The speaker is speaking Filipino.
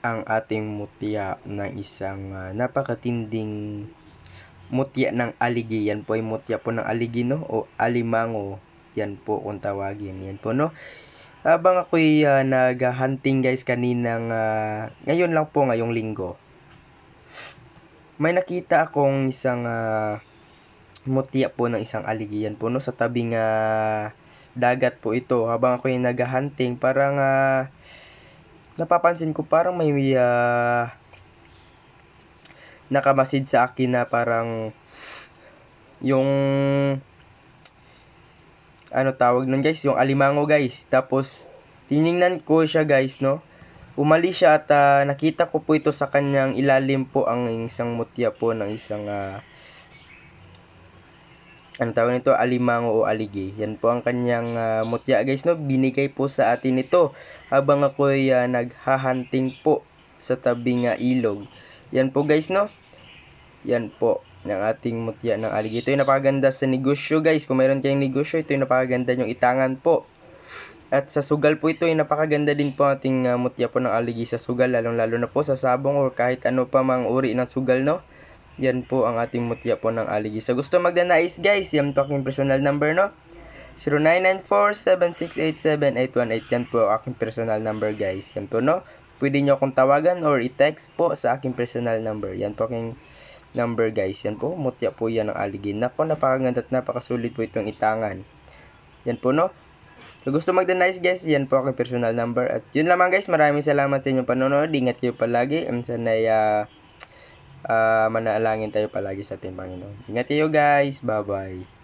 ang ating mutya ng isang ah, napakatinding mutya ng aligi. Yan po ay mutya po ng aligi no o alimango. Yan po kung tawagin. Yan po no. Habang ako'y ah, nag-hunting guys kaninang ah, ngayon lang po ngayong linggo. May nakita akong isang ah, mutya po ng isang aligi. Yan po no sa tabing ah, dagat po ito. Habang ako'y nag-hunting parang ah, napapansin ko parang may ah, nakamasid sa akin na parang yung ano tawag nun guys, yung alimango guys. Tapos tiningnan ko siya guys, no. Umalis siya at ah, nakita ko po ito sa kanyang ilalim po ang isang mutya po ng isang ah, ano tawag nito, alimango o aligi. Yan po ang kanyang ah, mutya guys, no. Binigay po sa atin ito habang ako'y ah, naghahunting po sa tabing ah, ilog. Yan po guys, no. Yan po ng ating mutya ng aligi. Ito yung napakaganda sa negosyo guys. Kung mayroon kayong negosyo, ito yung napakaganda yung itangan po. At sa sugal po ito, yung napakaganda din po ang ating ah, mutya po ng aligi sa sugal, lalong-lalo na po sa sabong or kahit ano pa mang uri ng sugal, no? Yan po ang ating mutya po ng aligi. Sa gusto magdanais guys, yan po aking personal number, no? 0994-7687-818. Yan po aking personal number guys. Yan po, no? Pwede nyo akong tawagan or i-text po sa aking personal number. Yan po aking number guys. Yan po, mutya po yan ng aligi. Nako, napakaganda at napakasulit po itong itangan. Yan po, no? So, gusto magdanais guys, yan po aking personal number. At yun lamang guys, maraming salamat sa inyong panonood. Ingat kayo palagi. And sanay, ah, ah, manaalangin tayo palagi sa ating Panginoon. Ingat kayo guys. Bye-bye.